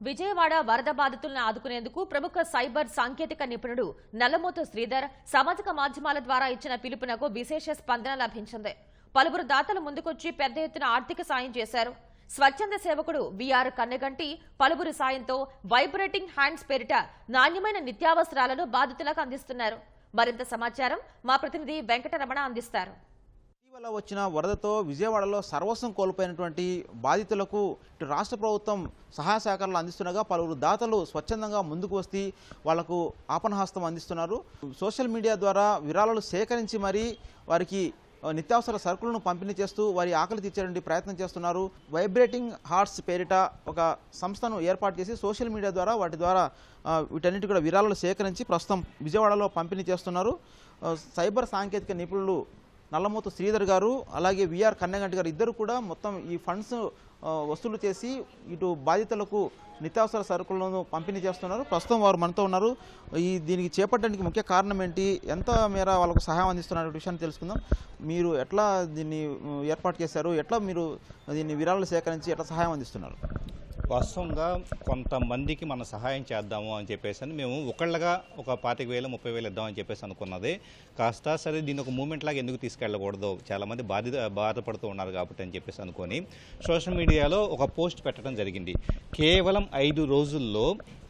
విజయవాడ వరద బాధితులను ఆదుకునేందుకు ప్రముఖ సైబర్ సాంకేతిక నిపుణుడు నల్లమోతు శ్రీధర్ సామాజిక మాధ్యమాల ద్వారా ఇచ్చిన పిలుపునకు విశేష స్పందన లభించింది. పలువురు దాతలు ముందుకొచ్చి పెద్ద ఎత్తున ఆర్థిక సాయం చేశారు. స్వచ్ఛంద సేవకుడు విఆర్ కన్నెగంటి పలువురు సాయంతో వైబ్రేటింగ్ హ్యాండ్స్ పేరిట నాణ్యమైన నిత్యావసరాలను బాధితులకు అందిస్తున్నారు. మరింత సమాచారం మా ప్రతినిధి వెంకటరమణ అందిస్తారు. ఇటీవల వచ్చిన వరదతో విజయవాడలో సర్వస్వం కోల్పోయినటువంటి బాధితులకు ఇటు రాష్ట్ర ప్రభుత్వం సహాయ సహకారాలు అందిస్తుండగా పలువురు దాతలు స్వచ్ఛందంగా ముందుకు వస్తే వాళ్ళకు ఆపణహాస్తం అందిస్తున్నారు. సోషల్ మీడియా ద్వారా విరాళాలు సేకరించి మరీ వారికి నిత్యావసర సరుకులను పంపిణీ చేస్తూ వారి ఆకలి తీర్చేటువంటి ప్రయత్నం చేస్తున్నారు. వైబ్రేటింగ్ హార్ట్స్ పేరిట ఒక సంస్థను ఏర్పాటు చేసి సోషల్ మీడియా ద్వారా వాటి ద్వారా వీటన్నిటి కూడా విరాళాలు సేకరించి ప్రస్తుతం విజయవాడలో పంపిణీ చేస్తున్నారు. సైబర్ సాంకేతిక నిపుణులు నల్లమూత శ్రీధర్ గారు అలాగే విఆర్ కన్నగంటి గారు ఇద్దరు కూడా మొత్తం ఈ ఫండ్స్ వసూలు చేసి ఇటు బాధితులకు నిత్యావసర సరుకులను పంపిణీ చేస్తున్నారు. ప్రస్తుతం వారు మనతో ఉన్నారు. ఈ దీనికి చేపట్టడానికి ముఖ్య కారణం ఏంటి? ఎంత మేర వాళ్ళకు సహాయం అందిస్తున్నారు? విషయాన్ని తెలుసుకుందాం. మీరు ఎట్లా దీన్ని ఏర్పాటు చేశారు? ఎట్లా మీరు దీన్ని విరాళాలు సేకరించి ఎట్లా సహాయం అందిస్తున్నారు? వాస్తవంగా కొంతమందికి మనం సహాయం చేద్దాము అని చెప్పేసి అని మేము ఒకళ్ళగా ఒక పాతిక వేలు ముప్పై వేలు ఇద్దామని చెప్పేసి అనుకున్నది. కాస్త సరే దీన్ని ఒక మూమెంట్ లాగా ఎందుకు తీసుకెళ్ళకూడదు? చాలామంది బాధిత బాధపడుతూ ఉన్నారు కాబట్టి అని చెప్పేసి అనుకొని సోషల్ మీడియాలో ఒక పోస్ట్ పెట్టడం జరిగింది. కేవలం ఐదు రోజుల్లో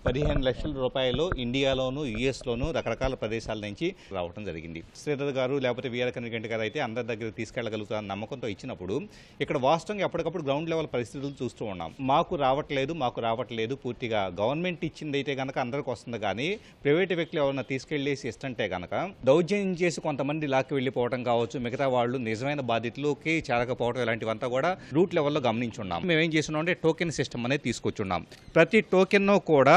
పదిహేను లక్షల రూపాయలు ఇండియాలోను యుఎస్లోను రకరకాల ప్రదేశాల నుంచి రావడం జరిగింది. శ్రీధర్ గారు లేకపోతే వీఆర్ కనిగంటి గారు అయితే అందరి దగ్గర తీసుకెళ్ళగలుగుతారు నమ్మకంతో ఇచ్చినప్పుడు ఇక్కడ వాస్తవంగా ఎప్పటికప్పుడు గ్రౌండ్ లెవెల్ పరిస్థితులు చూస్తూ ఉన్నాం. మాకు రావట్లేదు మాకు రావట్లేదు పూర్తిగా గవర్నమెంట్ ఇచ్చింది అయితే కనుక అందరికి వస్తుంది కానీ ప్రైవేట్ వ్యక్తులు ఎవరైనా తీసుకెళ్ళేసి ఇస్తుంటే కనుక దౌర్జన్యం చేసి కొంతమంది లాక్కి వెళ్ళిపోవడం కావచ్చు మిగతా వాళ్ళు నిజమైన బాధితులకి చేరకపోవడం ఇలాంటివంతా కూడా రూట్ లెవెల్లో గమనించున్నాం. మేము ఏం చేస్తున్నాం అంటే టోకెన్ సిస్టమ్ అనేది తీసుకొచ్చున్నాం. ప్రతి టోకెన్ కూడా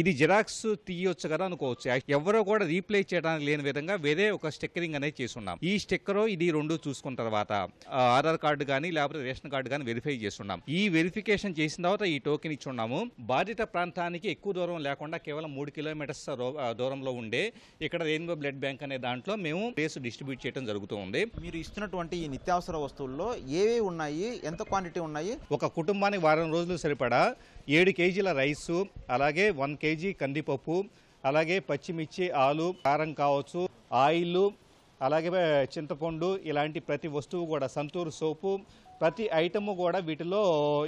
ఇది జిరాక్స్ తీయొచ్చు కదా అనుకోవచ్చు. ఎవరో కూడా రీప్లేస్ చేయడానికి లేని విధంగా వేరే ఒక స్టిక్కరింగ్ అనేది చేసున్నాం. ఈ స్టిక్కర్ ఇది రెండు చూసుకున్న తర్వాత ఆధార్ కార్డు కానీ లేకపోతే రేషన్ కార్డు కానీ వెరిఫై చేస్తున్నాం. ఈ వెరిఫికేషన్ చేసిన తర్వాత ఈ టోకెన్ ఇచ్చి ఉన్నాము బాధిత ప్రాంతానికి ఎక్కువ దూరం లేకుండా కేవలం మూడు కిలోమీటర్స్ దూరంలో ఉండే ఇక్కడ రెయిన్బో బ్లడ్ బ్యాంక్ అనే దాంట్లో మేము ప్లేస్ డిస్ట్రిబ్యూట్ చేయడం జరుగుతూ ఉంది మీరు ఇస్తున్నటువంటి ఈ నిత్యావసర వస్తువుల్లో ఏవేవి ఉన్నాయి? ఎంత క్వాంటిటీ ఉన్నాయి? ఒక కుటుంబానికి వారం రోజులు సరిపడా ఏడు కేజీల రైసు అలాగే వన్ కేజీ కందిపప్పు అలాగే పచ్చిమిర్చి ఆలు కారం కావచ్చు ఆయిల్ అలాగే చింతపండు ఇలాంటి ప్రతి వస్తువు కూడా. సంతూర్ సోపు ప్రతి ఐటమ్ కూడా వీటిలో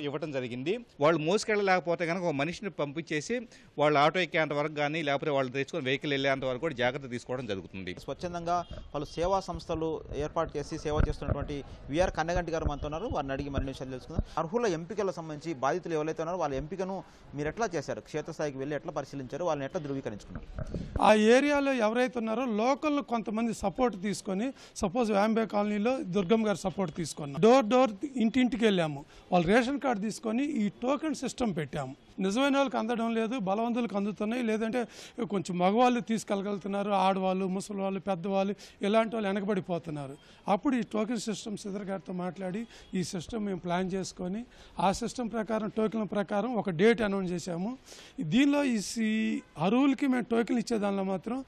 ఇవ్వటం జరిగింది. వాళ్ళు మోసుకెళ్ళలేకపోతే కనుక ఒక మనిషిని పంపించేసి వాళ్ళు ఆటో ఎక్కేంత వరకు కానీ లేకపోతే వాళ్ళు తెచ్చుకొని వెహికల్ వెళ్ళేంత వరకు కూడా జాగ్రత్త తీసుకోవడం జరుగుతుంది. స్వచ్ఛందంగా పలు సేవా సంస్థలు ఏర్పాటు చేసి సేవ చేస్తున్నటువంటి విఆర్ కన్నగంటి గారు మనతో ఉన్నారు. వారిని అడిగి మరిన్ని విషయాలు తెలుసుకుందాం. అర్హుల ఎంపికలకు సంబంధించి బాధితులు ఎవరైతే ఉన్నారో వాళ్ళ ఎంపికను మీరు ఎట్లా చేశారు? క్షేత్రస్థాయికి వెళ్ళి ఎట్లా పరిశీలించారు? వాళ్ళని ఎట్లా ధృవీకరించుకున్నారు? ఆ ఏరియాలో ఎవరైతే ఉన్నారో లోకల్ కొంతమంది సపోర్ట్ తీసుకొని సపోజ్ వ్యాంబే కాలనీలో దుర్గం గారు సపోర్ట్ తీసుకున్నాం డోర్ డోర్ ఇంటింటికి వెళ్ళాము. వాళ్ళు రేషన్ కార్డు తీసుకొని ఈ టోకెన్ సిస్టమ్ పెట్టాము. నిజమైన వాళ్ళకి అందడం లేదు బలవంతులకు అందుతున్నాయి. లేదంటే కొంచెం మగవాళ్ళు తీసుకెళ్ళగలుగుతున్నారు ఆడవాళ్ళు ముసలి వాళ్ళు పెద్దవాళ్ళు ఇలాంటి వాళ్ళు వెనకబడిపోతున్నారు. అప్పుడు ఈ టోకెన్ సిస్టమ్ సిద్ధర్ గారితో మాట్లాడి ఈ సిస్టమ్ మేము ప్లాన్ చేసుకొని ఆ సిస్టమ్ ప్రకారం టోకెన్ల ప్రకారం ఒక డేట్ అనౌన్స్ చేశాము. దీనిలో ఈ అరువులకి మేము టోకెన్ ఇచ్చే దానిలో మాత్రం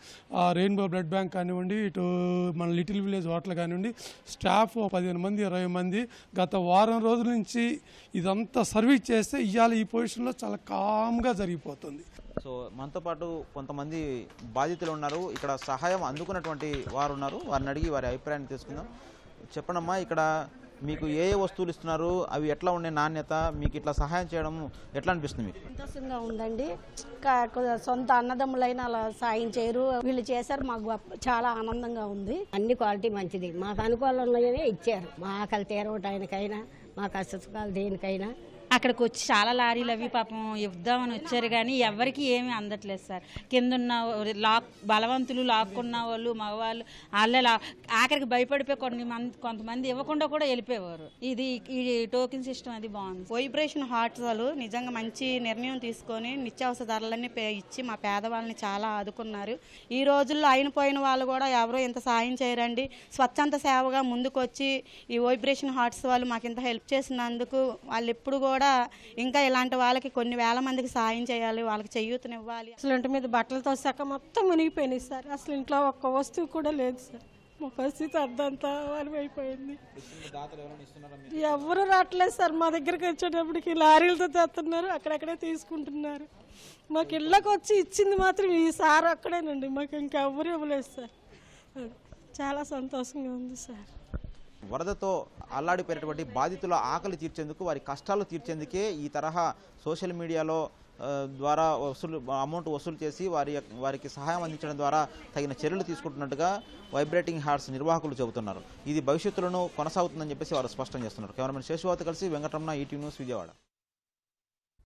ఆ రెయిన్బో బ్లడ్ బ్యాంక్ కానివ్వండి ఇటు మన లిటిల్ విలేజ్ హోటల్ కానివ్వండి స్టాఫ్ పదిహేను మంది ఇరవై మంది గత వారం రోజుల నుంచి ఇదంతా సర్వీస్ చేస్తే ఇవాళ ఈ పొజిషన్లో చాలా కామ్గా జరిగిపోతుంది. సో మనతో పాటు కొంతమంది బాధితులు ఉన్నారు. ఇక్కడ సహాయం అందుకున్నటువంటి వారు ఉన్నారు. వారిని అడిగి వారి అభిప్రాయాన్ని తెలుసుకుందాం. చెప్పండమ్మా ఇక్కడ మీకు ఏ ఏ వస్తువులు ఇస్తున్నారు? అవి ఎట్లా ఉండే నాణ్యత? మీకు ఇట్లా సహాయం చేయడం ఎట్లా అనిపిస్తుంది మీకు? సంతోషంగా ఉందండి. సొంత అన్నదమ్ములైన అలా సాయం చేయరు. వీళ్ళు చేశారు. మాకు చాలా ఆనందంగా ఉంది. అన్ని క్వాలిటీ మంచిది. మాకు అనుకూలంగా ఉన్నవే ఇచ్చారు మా ఆకలి తీరవటానికైనా మా కష్ట సుఖాలు దేనికైనా. అక్కడికి వచ్చి చాలా లారీలు అవి పాపం ఇద్దామని వచ్చారు కానీ ఎవరికి ఏమీ అందట్లేదు సార్. కింద ఉన్న లాక్ బలవంతులు లాక్కున్న వాళ్ళు మగవాళ్ళు వాళ్ళే లా ఆఖరికి భయపడిపోయి కొన్ని మంది కొంతమంది ఇవ్వకుండా కూడా వెళ్ళిపోయేవారు. ఇది ఈ టోకెన్ సిస్టమ్ అది బాగుంది వైబ్రేషన్ హార్ట్స్ వాళ్ళు నిజంగా మంచి నిర్ణయం తీసుకొని నిత్యావసర ధరలన్నీ పే- ఇచ్చి మా పేదవాళ్ళని చాలా ఆదుకున్నారు. ఈ రోజుల్లో అయిన పోయిన వాళ్ళు కూడా ఎవరో ఇంత సాయం చేయరండి. స్వచ్ఛంద సేవగా ముందుకొచ్చి ఈ వైబ్రేషన్ హార్ట్స్ వాళ్ళు మాకు ఇంత హెల్ప్ చేసినందుకు వాళ్ళు ఎప్పుడు కూడా ఇంకా ఇలాంటి వాళ్ళకి కొన్ని వేల మందికి సాయం చేయాలి వాళ్ళకి చేయూతనివ్వాలి. అసలు ఇంటి మీద బట్టలతో సగం మొత్తం మునిగిపోయినాయి సార్. అసలు ఇంట్లో ఒక్క వస్తువు కూడా లేదు సార్. మా పరిస్థితి అర్థంతా అయిపోయింది ఎవరు రావట్లేదు సార్. మా దగ్గరికి వచ్చేటప్పటికి లారీలతో తెస్తున్నారు. అక్కడక్కడే తీసుకుంటున్నారు. మాకు ఇళ్ళకి వచ్చి ఇచ్చింది మాత్రం ఈ సార్ అక్కడేనండి మాకు ఇంకెవ్వరు ఇవ్వలేదు సార్. చాలా సంతోషంగా ఉంది సార్. వరదతో అల్లాడిపోయినటువంటి బాధితుల ఆకలి తీర్చేందుకు వారి కష్టాలు తీర్చేందుకే ఈ తరహా సోషల్ మీడియాలో ద్వారా వసూలు అమౌంట్ వసూలు చేసి వారి యొక్క- వారికి సహాయం అందించడం ద్వారా తగిన చర్యలు తీసుకుంటున్నట్టుగా వైబ్రేటింగ్ హార్ట్స్ నిర్వాహకులు చెబుతున్నారు. ఇది భవిష్యత్తులోనూ కొనసాగుతుందని చెప్పేసి వారు స్పష్టం చేస్తున్నారు. కెమెరామెన్ శేషువాత కలిసి వెంకటరమణ ఈటీవీ న్యూస్ విజయవాడ.